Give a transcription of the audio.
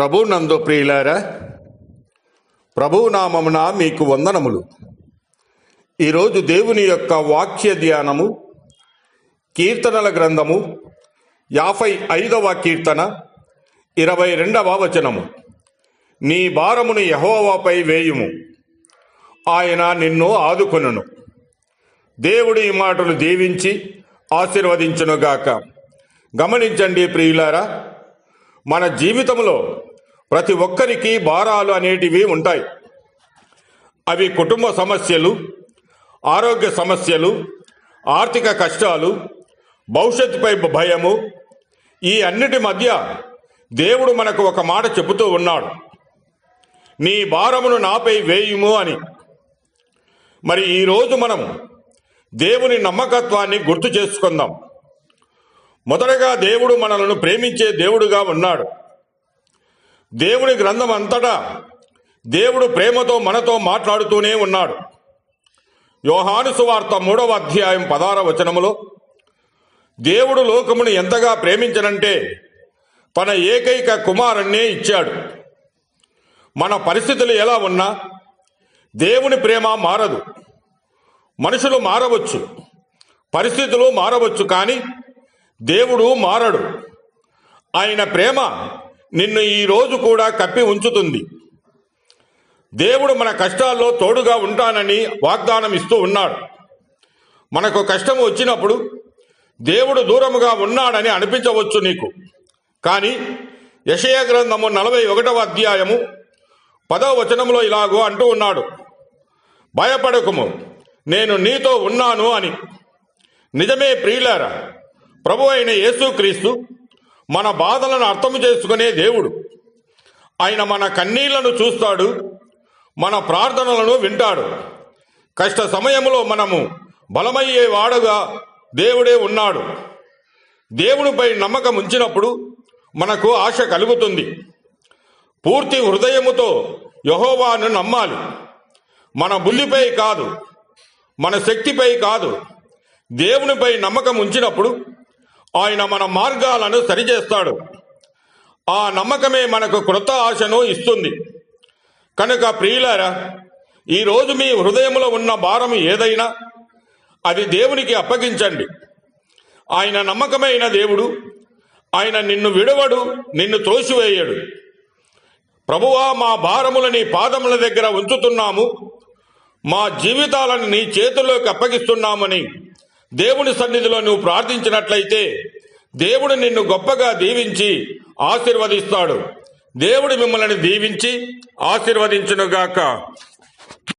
ప్రభు నందు ప్రియులారా ప్రభు నామమున మీకు వందనములు. ఈరోజు దేవుని యొక్క వాక్య ధ్యానము కీర్తనల గ్రంథము యాభై ఐదవ కీర్తన ఇరవై రెండవ వచనము. నీ భారమును యహోవాపై వేయుము. ఆయన నిన్ను ఆదుకొనును. దేవుడు ఈ మాటలు దీవించి ఆశీర్వదించునుగాక. గమనించండి ప్రియులారా మన జీవితంలో ప్రతి ఒక్కరికి భారాలు అనేటివి ఉంటాయి. అవి కుటుంబ సమస్యలు ఆరోగ్య సమస్యలు ఆర్థిక కష్టాలు భవిష్యత్తుపై భయము ఈ అన్నిటి మధ్య దేవుడు మనకు ఒక మాట చెబుతూ ఉన్నాడు. నీ భారమును నాపై వేయుము అని. మరి ఈరోజు మనం దేవుని నమ్మకత్వాన్ని గుర్తు చేసుకుందాం. మొదటగా దేవుడు మనలను ప్రేమించే దేవుడుగా ఉన్నాడు. దేవుని గ్రంథం అంతటా దేవుడు ప్రేమతో మనతో మాట్లాడుతూనే ఉన్నాడు. యోహాను సువార్త మూడవ అధ్యాయం పదార వచనములో దేవుడు లోకమును ఎంతగా ప్రేమించనంటే తన ఏకైక కుమారుణ్ణే ఇచ్చాడు. మన పరిస్థితులు ఎలా ఉన్నా దేవుని ప్రేమ మారదు. మనుషులు మారవచ్చు పరిస్థితులు మారవచ్చు కానీ దేవుడు మారడు. ఆయన ప్రేమ నిన్ను ఈ రోజు కూడా కప్పి ఉంచుతుంది. దేవుడు మన కష్టాల్లో తోడుగా ఉంటానని వాగ్దానం ఇస్తూ ఉన్నాడు. మనకు కష్టం వచ్చినప్పుడు దేవుడు దూరముగా ఉన్నాడని అనిపించవచ్చు నీకు. కానీ యషయ గ్రంథము నలభై ఒకటవ అధ్యాయము పదవ వచనంలో ఇలాగో అంటూ ఉన్నాడు. భయపడకుము నేను నీతో ఉన్నాను అని. నిజమే ప్రియులారా ప్రభు అయిన యేసుక్రీస్తు మన బాధలను అర్థం చేసుకునే దేవుడు. ఆయన మన కన్నీళ్ళను చూస్తాడు మన ప్రార్థనలను వింటాడు. కష్ట సమయంలో మనము బలమయ్యే వాడుగా దేవుడే ఉన్నాడు. దేవునిపై నమ్మకం ఉంచినప్పుడు మనకు ఆశ కలుగుతుంది. పూర్తి హృదయముతో యహోవాను నమ్మాలి. మన బుల్లిపై కాదు మన శక్తిపై కాదు. దేవునిపై నమ్మకం ఉంచినప్పుడు ఆయన మన మార్గాలను సరిచేస్తాడు. ఆ నమ్మకమే మనకు కృత ఆశను ఇస్తుంది. కనుక ప్రియులారా ఈరోజు మీ హృదయంలో ఉన్న భారం ఏదైనా అది దేవునికి అప్పగించండి. ఆయన నమ్మకమైన దేవుడు ఆయన నిన్ను విడవడు నిన్ను త్రోసివేయడు. ప్రభువా మా భారముల నీ పాదముల దగ్గర ఉంచుతున్నాము మా జీవితాలను నీ చేతుల్లోకి అప్పగిస్తున్నామని దేవుని సన్నిధిలో నువ్వు ప్రార్థించినట్లయితే దేవుడు నిన్ను గొప్పగా దీవించి ఆశీర్వదిస్తాడు. దేవుడు మిమ్మల్ని దీవించి ఆశీర్వదించునుగాక.